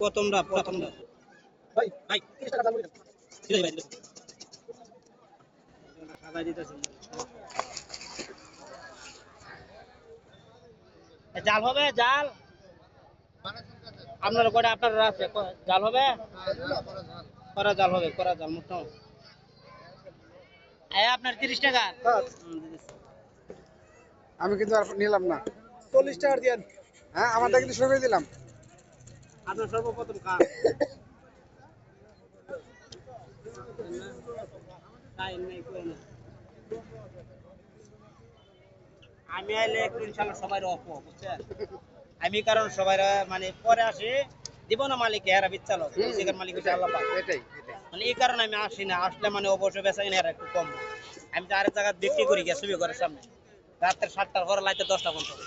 প্রথমটা প্রথমটা ভাই ভাই। জাল হবে জাল? আপনার কয়টা আপনার আছে? জাল হবে? করা জাল হবে করা জাল মোটামুটি এই আপনার তিরিশ টাকা? আমি কিন্তু আর নিলাম না। চল্লিশ টাকা দিয়ে হ্যাঁ আমারটা কিন্তু শুরু করে দিলাম। আপনার সর্বপ্রথম কাজ না। আমি আইলে একটু ইনশাল্লাহ সবাই অফ বুঝছেন? আমি কারণ সবাই মানে পরে আসি দিব না মালিক এরা বিচ্ছালো সেখানে মালিক হচ্ছে আল্লাহ পাক। এটাই এটাই। মানে এই কারণে আমি আসি না আসলে মানে অবশ্যই বেচা কিনে এরা একটু কম। আমি তো আরেক জায়গায় বিক্রি করি গিয়ে ছবি ঘরের সামনে। রাত্রে সাতটার পরে লাইতে দশটা পর্যন্ত।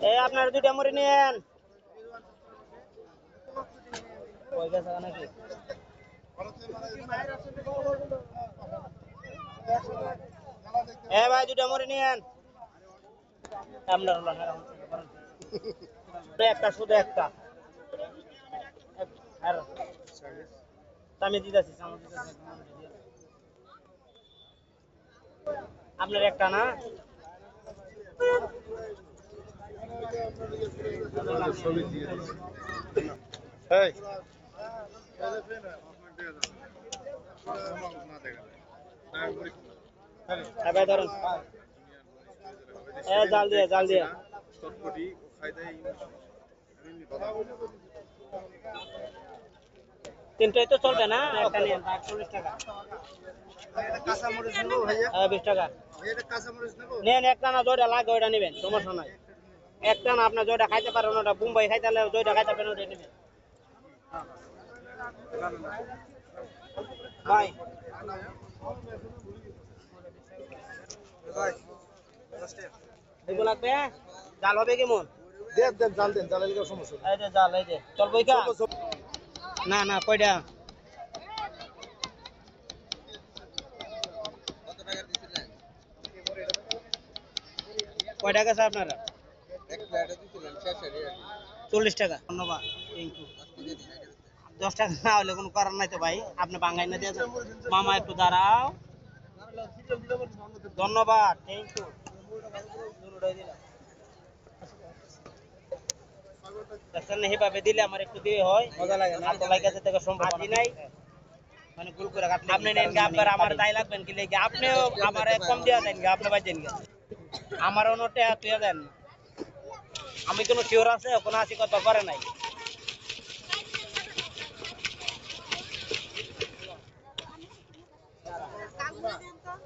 এই আপনার দুইটা মরে নেন এ ভাই, দুইটা মরে নেন আপনার একটা, শুধু একটা। আমি দিতেছি। আপনার একটা না? এই। হ্যাঁ ভাই ধরুন। এ জাল দিয়ে জাল দিয়ে। তিনটাই তো চলবে না? একটা নিয়ে চল্লিশ টাকা। কাঁচামরিচ নেব ভাইয়া? হ্যাঁ বিশ টাকা। এটা নেব? নেন একটা না জয়টা লাগে ওইটা নেবেন সমস্যা নাই। একটা না আপনার জয়টা খাইতে পারেন ওটা মুম্বাই খাইতে হলে জয়টা খাইতে পারেন ওটা নেবেন ভাই। এগুলো লাগবে? জাল হবে কেমন? দেন দেন জাল দেন জালের লিগে সমস্যা নেই। এই যে জাল এই যে। চলবই কা না না কয়টা? কয় টাকা আছে আপনারা চল্লিশ টাকা। ধন্যবাদ। থ্যাংক ইউ দশ টাকা না হলে কোনো কারণ নাই তো ভাই। আপনি বাঙ্গাই না দিয়ে দেন। মামা একটু দাঁড়াও। ধন্যবাদ। থ্যাংক ইউ দেখছেন না, এভাবে দিলে আমার একটু দিয়ে হয়। মজা লাগে না? তো লাগে থেকে সম্ভব আদি নাই? মানে গুল করে কাটলে আপনি নেন গা আপনার আমার তাই লাগবেন কি লেগে আপনিও আমার কম দিয়া দেন গা আপনি বাজেন গা। আমার অন্যটা তুই দেন। আমি কোনো শিওর আছে কোনো আছি কথা পারে নাই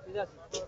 ঠিক আছে।